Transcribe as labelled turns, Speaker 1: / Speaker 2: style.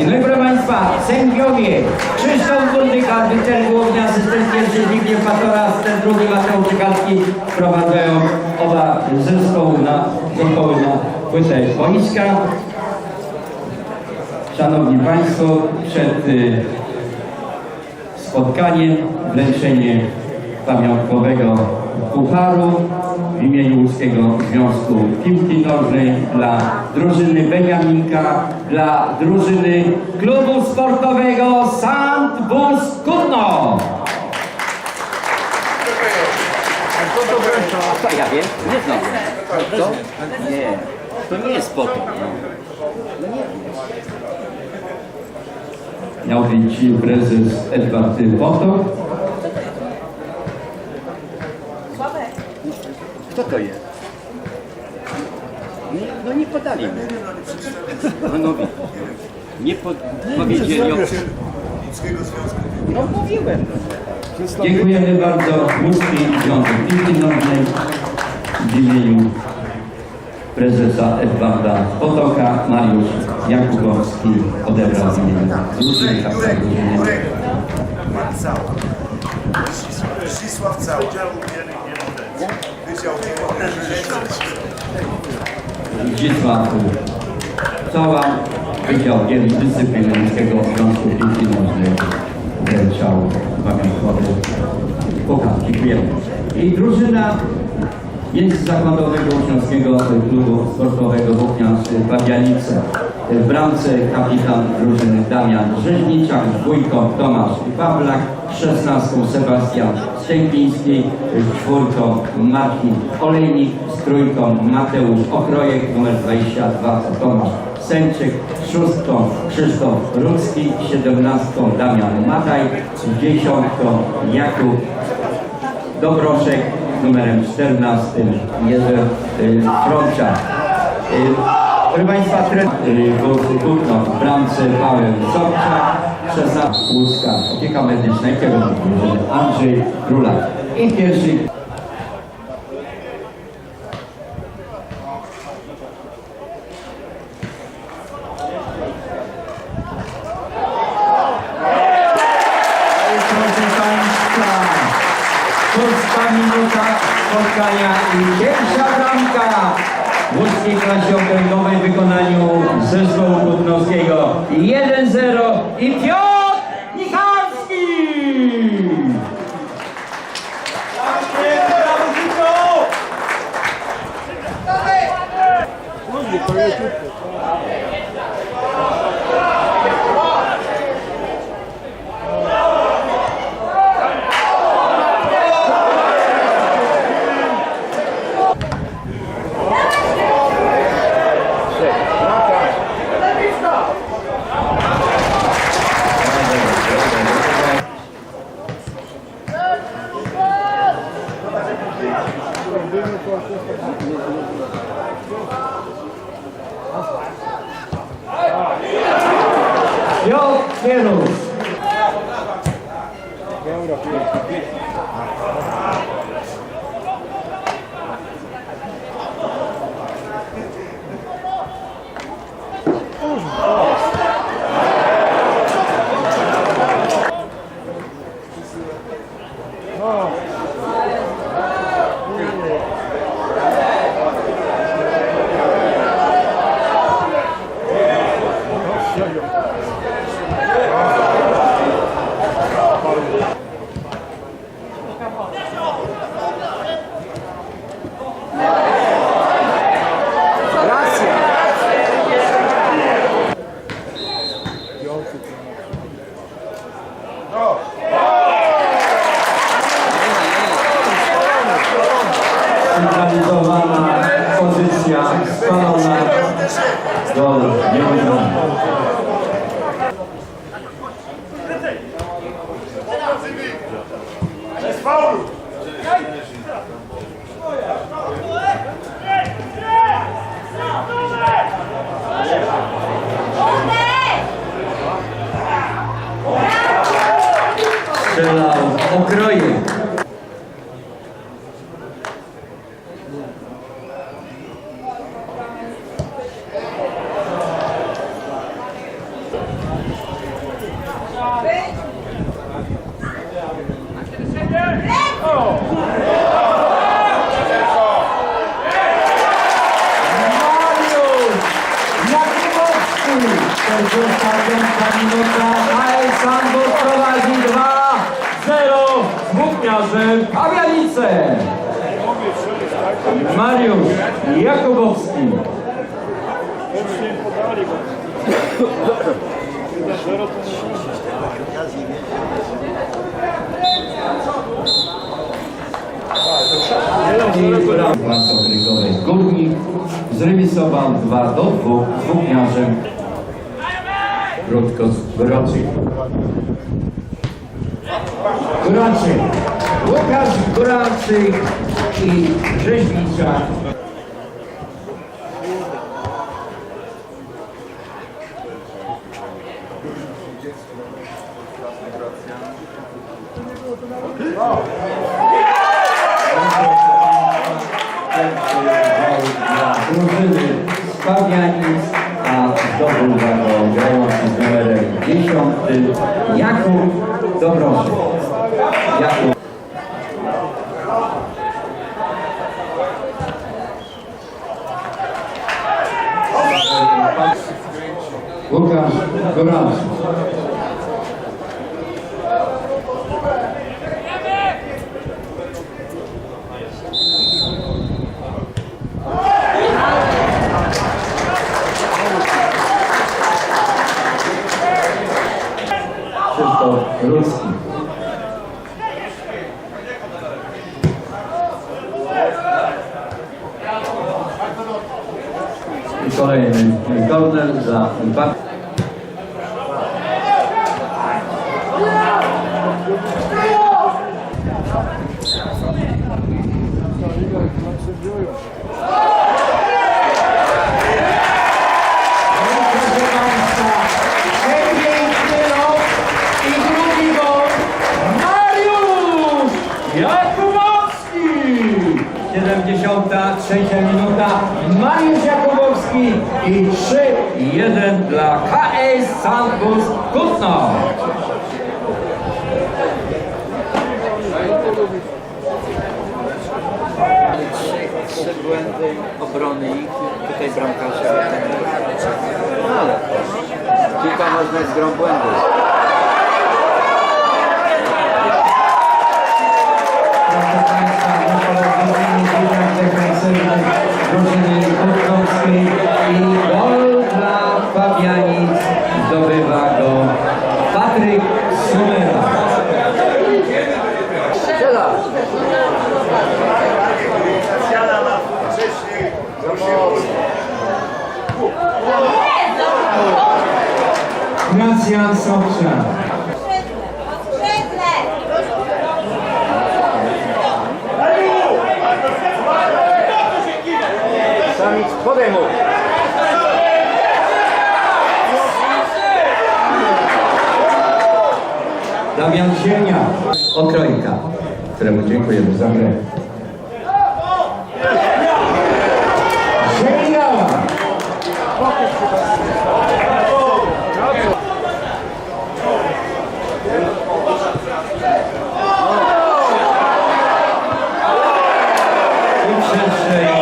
Speaker 1: I proszę Państwa, sędziowie Krzysztof Bundyka, Wicel Główny, asystent pierwszy Zbigniew Patora, asystent drugi Mateusz Czykalski wprowadzają oba zespoły na, zespoły na płytę boiska. Szanowni Państwo, przed y, spotkaniem wręczenie pamiątkowego pucharu w imieniu Łódzkiego Związku Piłki Nożnej dla drużyny Beniaminka, dla drużyny klubu sportowego Sant Bus Kutno.
Speaker 2: Ja wiem, nie znam. To? Nie, to nie jest potem. No.
Speaker 1: Miał być prezes Edward Potok.
Speaker 2: Kto to jest? Nie, no nie podali mi. Panowie, nie pod, powiedzieli o... No mówiłem.
Speaker 1: Dziękujemy bardzo Łódzki Związek Piłki Nożnej w imieniu prezesa Edwarda Potoka Mariusz Jakubowski odebrał w imieniu drużyny.
Speaker 3: Pan Cała. Zdzisław Cała.
Speaker 1: Zdzisław Cała, Wydział Łódzkiego Związku Piłki Nożnej wręczał pamiątkowy puchar. Dziękujemy. I drużyna Międzyzakładowego Uczniowskiego Klubu Sportowego Włókniarz Pabianice. W bramce kapitan drużyny Damian Rzeźniczak, dwójką Tomasz Pawlak, szesnastką Sebastian Stępiński, czwórką Marcin Olejnik, z trójką Mateusz Okrojek, numer 22 to Tomasz Sęczyk, szóstką Krzysztof Rudzki, siedemnastką Damian Mataj, dziesiątką Jakub Dobroszek numerem 14 Jerzy y, Frącza. Y, Proszę Państwa, trener Kutno w bramce Paweł Sobczak, 16 Łódzka, opieka medyczna i kierownik Andrzej Królak. I pierwszy szósta minuta spotkania i pierwsza bramka łódzkiej klasie okręgowej w wykonaniu zespołu Kutnowskiego. 1-0 i Piotr Menos. 干好了。Minuta. AS Sambor prowadzi 2-0 z włókniarzem Pawianice. Mariusz Jakubowski. I Brygowej Górnik zremisował 2 do 2 z włókniarzem Krótko Groczyk. Góraczyk. Łukasz Góraczyk i Rzeźnicza. Pierwszy gol dla drużyny z Jakub Dobroszy. Jakub. Łukasz Goralski. Krzysztof Ruski. I kolejny piękny lot i drugi gol Mariusz Jakubowski! 73 minuta Mariusz Jakubowski i 3-1 dla KS Sandbus Kutno.
Speaker 2: Trzy, błędy obrony i tutaj bramkarza. No ale piłka nożna jest grą błędów.
Speaker 1: Proszę Państwa, Gracjan Sobczak.
Speaker 2: Samic, podaj mu!
Speaker 1: Damian Zienia, Okrojka, któremu dziękujemy za grę. I